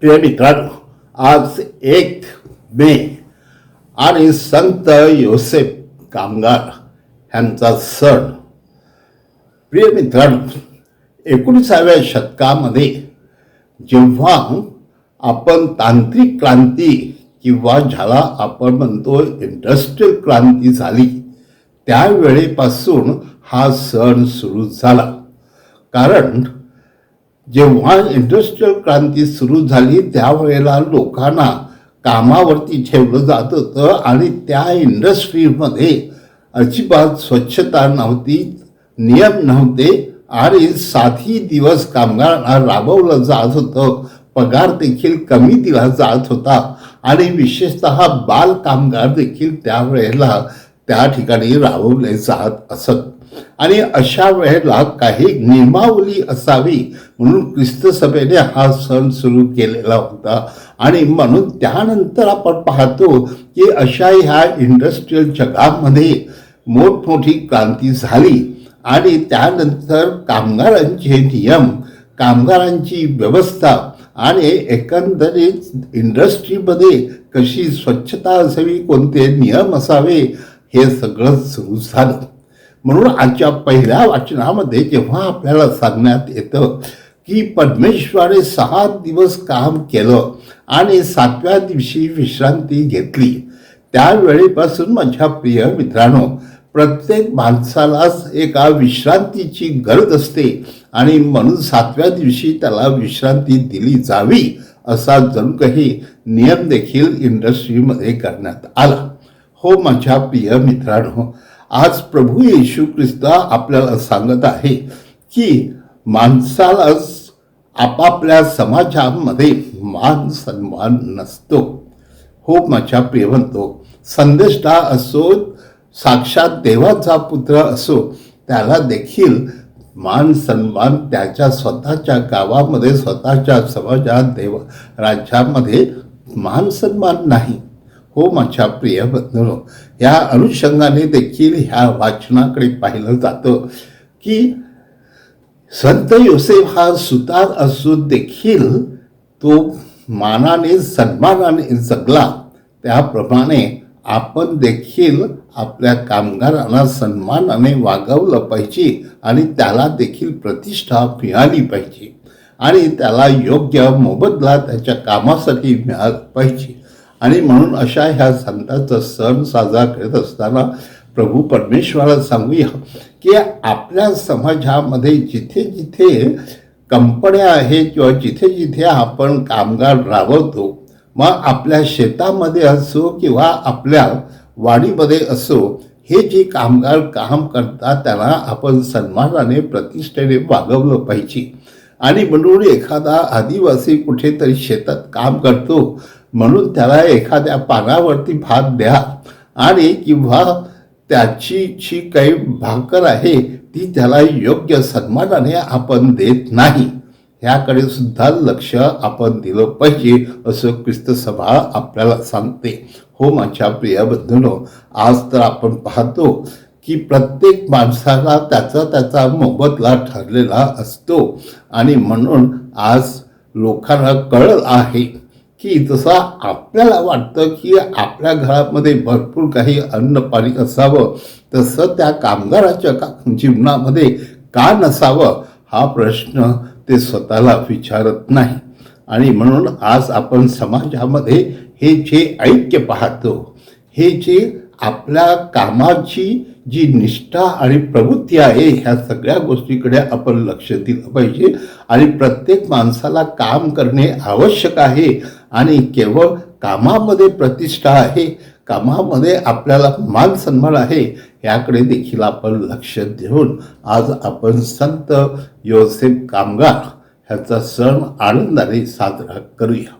प्रिय मित्रांनो आज एक मे. आणि संत योसेफ कामगार ह्यांचा सण. प्रिय मित्रांनो एकोणीसाव्या शतकामध्ये जेव्हा आपण तांत्रिक क्रांती किंवा ज्याला आपण म्हणतो इंडस्ट्रीयल क्रांती झाली त्यावेळेपासून हा सण सुरू झाला. कारण जेव्हा इंडस्ट्रियल क्रांती सुरू झाली त्यावेळेला लोकांना कामावरती ठेवलं जात होतं आणि त्या इंडस्ट्रीमध्ये अजिबात स्वच्छता नव्हती नियम नव्हते आणि सातही दिवस कामगारांना राबवलं जात होतं. पगार देखील कमी दिला जात होता आणि विशेषतः बाल कामगार देखील त्यावेळेला त्या ठिकाणी राबवले जात असत. आणि अशा वेळेला काही नियमावली असावी म्हणून ख्रिस्त सभेने हा सण सुरू केलेला होता. आणि म्हणून त्यानंतर आपण पाहतो की अशा ह्या इंडस्ट्रीयल जगामध्ये मोठमोठी क्रांती झाली. आणि त्यानंतर कामगारांचे नियम कामगारांची व्यवस्था आणि एकंदरीत इंडस्ट्रीमध्ये कशी स्वच्छता असावी कोणते नियम असावे हे सगळं सुरू झालं. म्हणून आजच्या पहिल्या वाचनामध्ये जेव्हा आपल्याला सांगण्यात येतं की परमेश्वराने सहा दिवस काम केलं आणि सातव्या दिवशी विश्रांती घेतली त्यावेळेपासून माझ्या प्रिय मित्रांनो प्रत्येक माणसालाच एका विश्रांतीची गरज असते आणि म्हणून सातव्या दिवशी त्याला विश्रांती दिली जावी असा जणू काही नियम देखील इंडस्ट्रीमध्ये करण्यात आला. हो माझ्या प्रिय मित्रांनो आज प्रभू येशू ख्रिस्त आपल्याला सांगत आहे की माणसाला आपापल्या समाजामध्ये मान सन्मान नसतो. हो माझ्या प्रियवंतो संदेष्टा असो साक्षात देवाचा पुत्र असो त्याला देखील मान सन्मान त्याच्या स्वतःच्या गावामध्ये स्वतःच्या समाजात देव राज्यामध्ये मान सन्मान नाही. हो माझ्या प्रिय बंधनो ह्या अनुषंगाने देखील ह्या वाचनाकडे पाहिलं जातं की संत योसेफ हा सुतार असून देखील तो मानाने सन्मानाने जगला. त्याप्रमाणे आपण देखील आपल्या कामगारांना सन्मानाने वागवलं पाहिजे आणि त्याला देखील प्रतिष्ठा मिळाली पाहिजे. आणि त्याला योग्य मोबदला त्याच्या कामासाठी मिळाला पाहिजे. आणि म्हणून अशा ह्या संतांचा सण साजरा करत असताना प्रभू परमेश्वराला सांगूया की आपल्या समाजामध्ये जिथे जिथे कंपन्या आहेत किंवा जिथे जिथे आपण कामगार राबवतो मग आपल्या शेतामध्ये असो किंवा आपल्या वाडीमध्ये असो हे जे कामगार काम करतात त्यांना आपण सन्मानाने प्रतिष्ठेने वागवलं पाहिजे. आणि म्हणून एखादा आदिवासी कुठेतरी शेतात काम करतो म्हणून त्याला एखाद्या पानावरती भात द्या. आणि किंवा त्याची जी काही भाकर आहे ती त्याला योग्य सन्मानाने आपण देत नाही. ह्याकडे सुद्धा लक्ष आपण दिलं पाहिजे असं ख्रिस्त सभा आपल्याला सांगते. हो माझ्या प्रिय बंधूनो आज तर आपण पाहतो की प्रत्येक माणसाला त्याचा त्याचा मोबदला ठरलेला असतो. आणि म्हणून आज लोकांना कळलं आहे की जसा आपल्याला वाटतं की आपल्या घरामध्ये भरपूर काही अन्न पाणी असावं तसं त्या कामगाराच्या का जीवनामध्ये का नसावं हा प्रश्न ते स्वतःला विचारत नाही. आणि म्हणून आज आपण समाजामध्ये हे जे ऐक्य पाहतो हे जे आपल्या कामाची जी निष्ठा आणि प्रवृत्ती आहे ह्या सगळ्या गोष्टीकडे आपण लक्ष दिलं पाहिजे. आणि प्रत्येक माणसाला काम करणे आवश्यक आहे. आणि केवळ कामामध्ये प्रतिष्ठा आहे कामामध्ये आपल्याला मान सन्मान आहे याकडे देखील आपण लक्ष देऊन आज आपण संत योसेफ कामगार ह्याचा सण आनंदाने साजरा करूया.